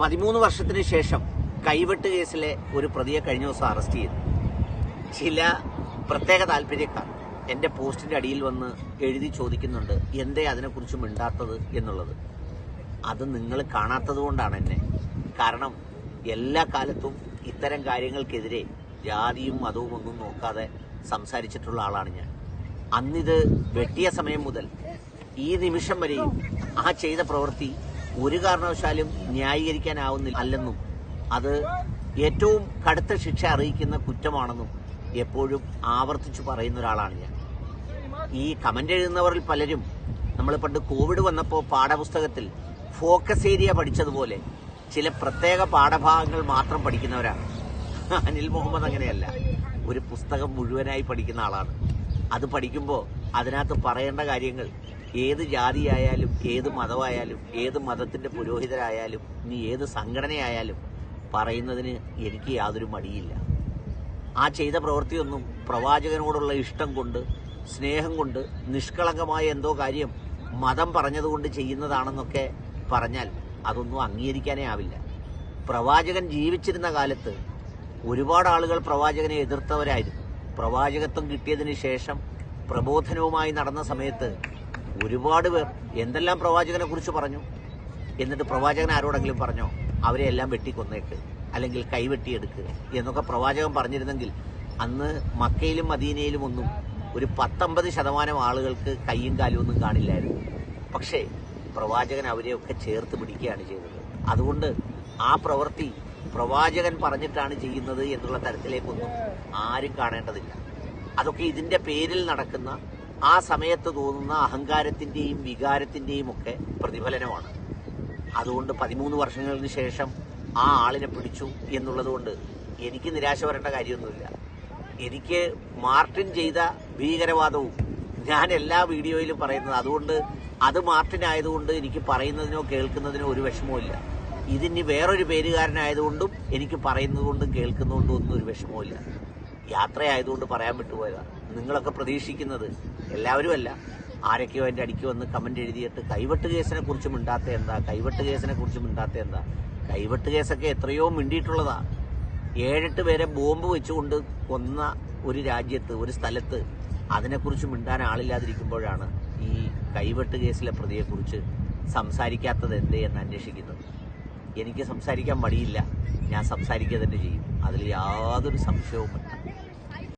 പതിമൂന്ന് വർഷത്തിന് ശേഷം കൈവെട്ട് കേസിലെ ഒരു പ്രതിയെ കഴിഞ്ഞ ദിവസം അറസ്റ്റ് ചെയ്തു. ചില പ്രത്യേക താല്പര്യക്കാർ എന്റെ പോസ്റ്റിന്റെ അടിയിൽ വന്ന് എഴുതി ചോദിക്കുന്നുണ്ട് എന്തേ അതിനെക്കുറിച്ച് മിണ്ടാത്തത്? എന്നുള്ളത്. അത് നിങ്ങൾ കാണാത്തത് കൊണ്ടാണ് എന്നെ. കാരണം എല്ലാ കാലത്തും ഇത്തരം കാര്യങ്ങൾക്കെതിരെ ജാതിയും മതവും ഒന്നും നോക്കാതെ സംസാരിച്ചിട്ടുള്ള ആളാണ് ഞാൻ. അന്നിത് വെട്ടിയ സമയം മുതൽ ഈ നിമിഷം വരെയും ആ ചെയ്ത പ്രവൃത്തി ഒരു കാരണവശാലും ന്യായീകരിക്കാനാവുന്നില്ല അല്ലെന്നും അത് ഏറ്റവും കടുത്ത ശിക്ഷ അറിയിക്കുന്ന കുറ്റമാണെന്നും എപ്പോഴും ആവർത്തിച്ചു പറയുന്ന ഒരാളാണ് ഞാൻ. ഈ കമന്റ് എഴുതുന്നവരിൽ പലരും നമ്മൾ പണ്ട് കോവിഡ് വന്നപ്പോൾ പാഠപുസ്തകത്തിൽ ഫോക്കസ് ഏരിയ പഠിച്ചതുപോലെ ചില പ്രത്യേക പാഠഭാഗങ്ങൾ മാത്രം പഠിക്കുന്നവരാണ്. അനിൽ മുഹമ്മദ് അങ്ങനെയല്ല. ഒരു പുസ്തകം മുഴുവനായി പഠിക്കുന്ന ആളാണ്. അത് പഠിക്കുമ്പോൾ അതിനകത്ത് പറയേണ്ട കാര്യങ്ങൾ ഏത് ജാതിയായാലും ഏത് മതമായാലും ഏത് മതത്തിന്റെ പുരോഹിതരായാലും ഇനി ഏത് സംഘടനയായാലും പറയുന്നതിന് എനിക്ക് യാതൊരു മടിയില്ല. ആ ചെയ്ത പ്രവൃത്തിയൊന്നും പ്രവാചകനോടുള്ള ഇഷ്ടം കൊണ്ട് സ്നേഹം കൊണ്ട് നിഷ്കളങ്കമായ എന്തോ കാര്യം മതം പറഞ്ഞതുകൊണ്ട് ചെയ്യുന്നതാണെന്നൊക്കെ പറഞ്ഞാൽ അതൊന്നും അംഗീകരിക്കാനേ ആവില്ല. പ്രവാചകൻ ജീവിച്ചിരുന്ന കാലത്ത് ഒരുപാട് ആളുകൾ പ്രവാചകനെ എതിർത്തവരായിരുന്നു. പ്രവാചകത്വം കിട്ടിയതിന് ശേഷം പ്രബോധനവുമായി നടന്ന സമയത്ത് ഒരുപാട് പേർ എന്തെല്ലാം പ്രവാചകനെ കുറിച്ച് പറഞ്ഞു? എന്നിട്ട് പ്രവാചകൻ ആരോടെങ്കിലും പറഞ്ഞോ? അവരെ എല്ലാം വെട്ടിക്കൊന്നേക്ക്. അല്ലെങ്കിൽ കൈവെട്ടിയെടുക്ക്. എന്നൊക്കെ പ്രവാചകൻ പറഞ്ഞിരുന്നെങ്കിൽ അന്ന് മക്കയിലും മദീനയിലും ഒന്നും ഒരു പത്തൊമ്പത് ശതമാനം ആളുകൾക്ക് കൈയും കാലും ഒന്നും കാണില്ലായിരുന്നു. പക്ഷേ പ്രവാചകൻ അവരെയൊക്കെ ചേർത്ത് പിടിക്കുകയാണ് ചെയ്തത്. അതുകൊണ്ട് ആ പ്രവൃത്തി പ്രവാചകൻ പറഞ്ഞിട്ടാണ് ചെയ്യുന്നത് എന്നുള്ള തരത്തിലേക്കൊന്നും ആരും കാണേണ്ടതില്ല. അതൊക്കെ ഇതിന്റെ പേരിൽ നടക്കുന്ന ആ സമയത്ത് തോന്നുന്ന അഹങ്കാരത്തിന്റെയും വികാരത്തിന്റെയും ഒക്കെ പ്രതിഫലനമാണ്. അതുകൊണ്ട് പതിമൂന്ന് വർഷങ്ങൾക്ക് ശേഷം ആ ആളിനെ പിടിച്ചു എന്നുള്ളതുകൊണ്ട് എനിക്ക് നിരാശ വരേണ്ട കാര്യമൊന്നുമില്ല. എനിക്ക് മാർട്ടിൻ ചെയ്ത ഭീകരവാദവും ഞാൻ എല്ലാ വീഡിയോയിലും പറയുന്നത് അതുകൊണ്ട് അത് മാർട്ടിൻ ആയതുകൊണ്ട് എനിക്ക് പറയുന്നതിനോ കേൾക്കുന്നതിനോ ഒരു വിഷമവുമില്ല ഇതിന് വേറൊരു പേരുകാരനായതുകൊണ്ടും എനിക്ക് പറയുന്നതുകൊണ്ടും കേൾക്കുന്നതുകൊണ്ടും ഒന്നും ഒരു വിഷമവുമില്ല യാത്രയായതുകൊണ്ട് പറയാൻ വിട്ടുപോയതാണ് നിങ്ങളൊക്കെ പ്രതീക്ഷിക്കുന്നത് എല്ലാവരും അല്ല. ആരൊക്കെയോ എന്റെ അടിക്ക് വന്ന് കമന്റ് എഴുതിയിട്ട് കൈവെട്ട് കേസിനെ കുറിച്ച് മിണ്ടാത്ത എന്താ? കൈവെട്ട് കേസിനെ കുറിച്ച് മിണ്ടാത്ത എന്താ? കൈവെട്ട് കേസൊക്കെ എത്രയോ മിണ്ടിയിട്ടുള്ളതാ. ഏഴെട്ട് പേരെ ബോംബ് വെച്ചുകൊണ്ട് കൊന്ന ഒരു രാജ്യത്ത് ഒരു സ്ഥലത്ത് അതിനെക്കുറിച്ച് മിണ്ടാൻ ആളില്ലാതിരിക്കുമ്പോഴാണ് ഈ കൈവെട്ട് കേസിലെ പ്രതിയെക്കുറിച്ച് സംസാരിക്കാത്തത് എന്തേ എന്ന് അന്വേഷിക്കുന്നത്. എനിക്ക് സംസാരിക്കാൻ മടിയില്ല. ഞാൻ സംസാരിക്കുക തന്നെ ചെയ്യും. അതിൽ യാതൊരു സംശയവുമില്ല.